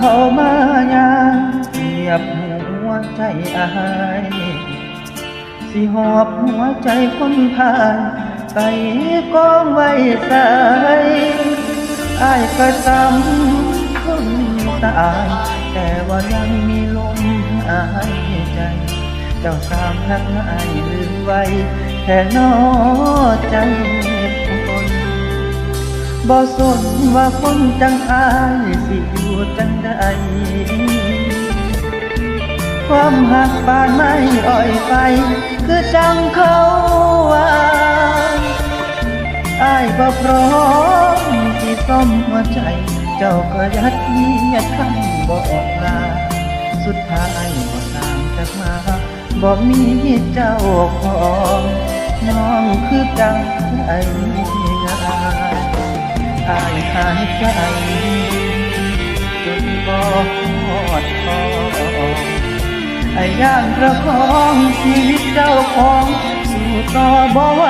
เข้ามายามเหยียบหัวใจอายสิหอบหัวใจคนพายไปกองไว้ใส่อายก็จำคนตายแต่ว่ายังมีลมหายใจ เจ้าสามนักอายลืมไว้แค่นอใจ บ่สนว่าคนจังอายสิอยู่จังใดความหักปานไม่อ่อยไป คือจังเขาว่าอายบ่พร้อมที่ซ่อมหัวใจ เจ้าก็ยัดเยียดคำบออกลา สุดท้ายบ่ตามจากมาบ่มีเจ้าของน้องคือจังใจงาย อายหายใจจนบ่หอดคอไอ้ย่างประคองชีวิตเจ้าของสู่ต่อบ่ไหว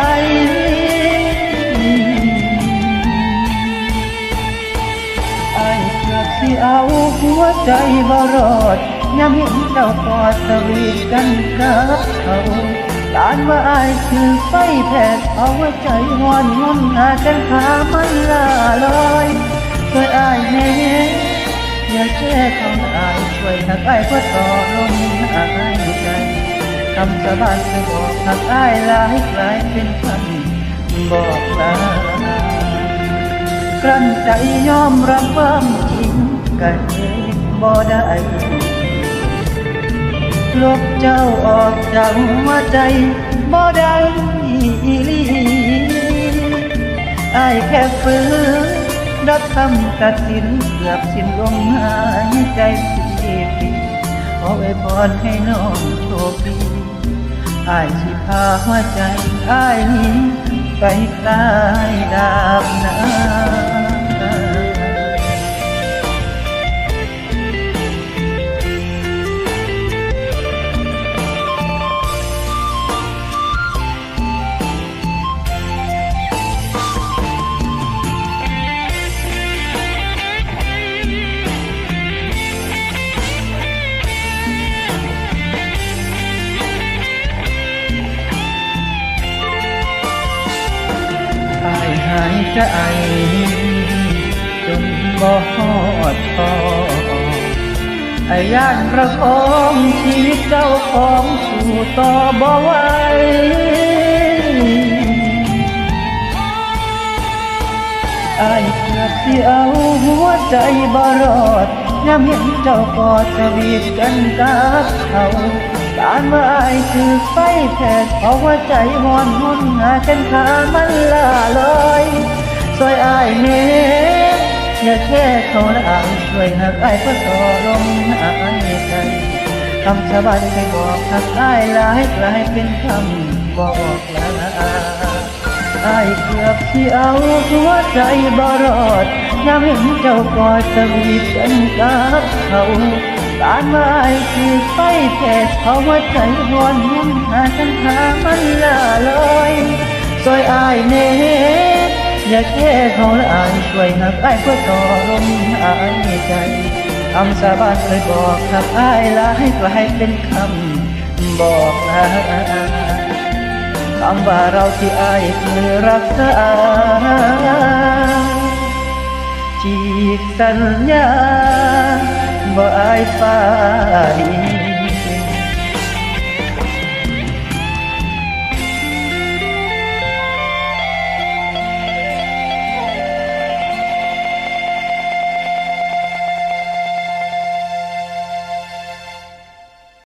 ไอ้เกือบสิเอาหัวใจบ่รอดยามเห็นเจ้ากอดสวีทกันกับเขา ตานว่าอายคือไฟแผดเอาหัวใจหอนงอนหากันหามันล่าลอยช่วยอายแน่อย่าแช่คำอายช่วยหักอายเพื่อต่อลมหายใจคำสาบานเคยบอกหักอายหลายกลายเป็นคำบอกลากลั้นใจยอมรับความจริงกันบ่ได้ ลบเจ้าออกจากหัวใจบ่ได้อีลีอายแค่ฝืนรับคำตัดสินเกือบสิ้นลมหายใจสิปีขอไว้พรให้น้องโชคดีอายสิพาหัวใจอายนี้ไปใต้ดาบนา หายใจจนบ่ฮอดพอไอ้ย่านประคองชีวิตเจ้าของสู่ต่อบ่ไหวอายเกือบสิเอาหัวใจบ่รอดยามเห็นเจ้ากอดสวีทกันกับเขา การว่าอายคือไฟแผดเพราะว่าใจหอนหนหากันขามันล่าลอยซอยอายเน่อย่าแค่เขาละอายช่วยหักอายเพื่อต่อลมหายใจคำสาบานเคยบอกหักอายหลายกลายเป็นคำบอกลาอายเกือบที่เอาหัวใจบ่รอดยามเห็นเจ้ากอดสวีทกันกับเขา ตานว่าอายคือไฟแผดเขาหัวใจหอนหุ่นหากันหามันล่าลอยซอยอายเน่อย่าแค่เขาละอายช่วยหักอายเพื่อต่อลมหายใจคำสาบานเคยบอกหักอายหลายกลายเป็นคำบอกลาคำว่าเราที่อายคือรักษาจีกสัญญา บ่อายฟ้าดี